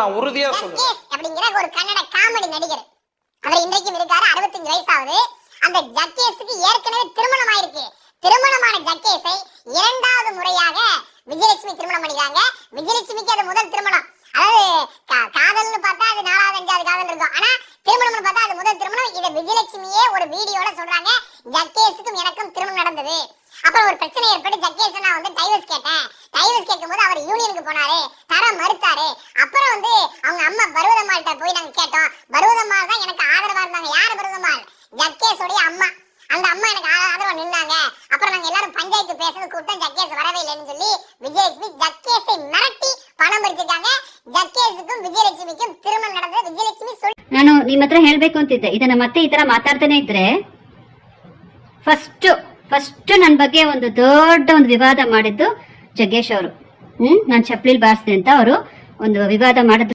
நான் உறுதியா ஜக்கேஷ் அப்படிங்கிற ஒரு கன்னட காமெடி நடிகர். அவர் இன்றைக்கும் இருக்காரு அறுபத்தஞ்சு வயசாகுது. அந்த ஜக்கேஷுக்கு ஏற்கனவே திருமணம் ஆயிருக்கு. திருமணமான ஜக்கேஷை இரண்டாவது முறையாக விஜயலட்சுமி திருமணம் பண்ணிக்கிறாங்க. விஜயலட்சுமிக்கு அது முதல் திருமணம். அதாவது காதல்னு பார்த்தா அது நாலாவது அஞ்சாவது காதல் இருக்கும். ஆனா திருமணம்னு பார்த்தா அது முதல் திருமணம். இதை விஜயலட்சுமியே ஒரு வீடியோல சொல்றாங்க. ஜக்கேஷுக்கும் எனக்கும் திருமணம் நடந்தது. அப்புறம் ஒரு பிரச்சனை ஏற்பட்டு ஜக்கேஷ் நான் வந்து டைவர்ஸ் கேட்டேன். டைவர்ஸ் கேட்கும்போது அவர் யூனியனுக்கு போனாரு. அவங்க அம்மா பருவதம்மாள்கிட்ட போய் நாங்க கேட்டோம் பருவதம்மாள் தான் எனக்கு ஆதரவா இருந்தாங்க யார் பருவதம்மாள் ஜக்கேஷோடைய அம்மா அந்த அம்மா எனக்கு ஆ- ஆதரவா நின்னாங்க அப்புறம் நாங்க எல்லாரும் பஞ்சாயத்து பேசுறது கூட்டம் ஜக்கேஷ் வரவே இல்லைன்னு சொல்லி விஜயலட்சுமி ஜக்கேஷை மிரட்டி பணம் பறிச்சிருக்காங்க ஜக்கேஷுக்கும் விஜயலட்சுமிக்கும் திருமணம் நடந்தது விஜயலட்சுமி சொல்லி ನಾನು ನಿಮ್ಮ ಹತ್ರ ಹೇಳ್ಬೇಕು ಅಂತಿದ್ದೆ ಇದನ್ನ ಮತ್ತೆ ಈ ತರ ಮಾತಾಡ್ತಾನೆ ಇದ್ರೆ ಫಸ್ಟ್ ಫಸ್ಟ್ ನನ್ನ ಬಗ್ಗೆ ಒಂದು ದೊಡ್ಡ ಒಂದು ವಿವಾದ ಮಾಡಿದ್ದು ಜಗ್ಗೇಶ್ ಅವರು ಹ್ಮ್ ನಾನು ಚಪ್ಪಲಿ ಬಾರಿಸಿದೆ ಅಂತ ಅವರು ಒಂದು ವಿವಾದ ಮಾಡಿದ್ರು